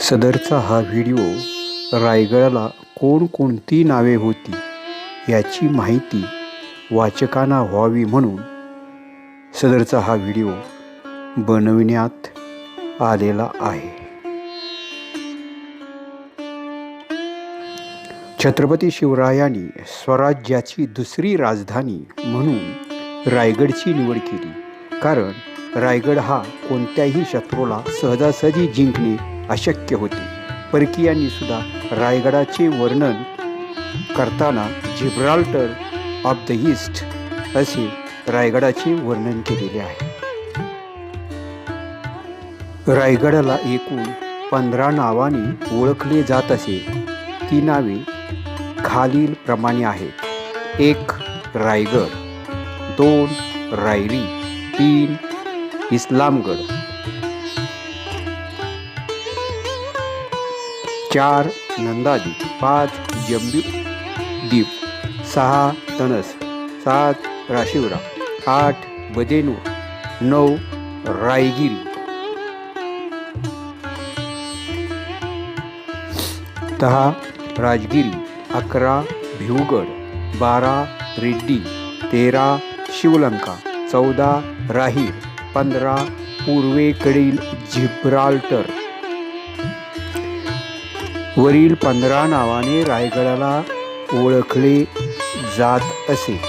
सदरचा हा व्हिडिओ रायगडाला कोणकोणती नावे होती याची माहिती वाचकांना व्हावी म्हणून सदरचा हा व्हिडिओ बनविण्यात आलेला आहे. छत्रपती शिवरायांनी स्वराज्याची दुसरी राजधानी म्हणून रायगडची निवड केली. कारण रायगड हा कोणत्याही शत्रूला सहजासहजी जिंकणे अशक्य होते. परकीयांनी सुद्धा रायगडाचे वर्णन करताना जिब्राल्टर ऑफ द ईस्ट असे रायगडाचे वर्णन केलेले आहे. रायगडाला एकूण पंधरा नावाने ओळखले जात असे. ती नावे खालील प्रमाणे आहेत. एक रायगड दोन रायरी तीन इस्लामगड चार नंदादीप पाच जम्बू दीप सहा तनस. सात राशिवरा. आठ बदेनूर नऊ रायगिरी. दहा राजगिरी. अकरा भिवगड. बारा रेड्डी. तेरा शिवलंका. चौदा राहीर. पंधरा पूर्वेकडील झिब्राल्टर वरील पंधरा नावाने रायगडाला ओळखले जात असे.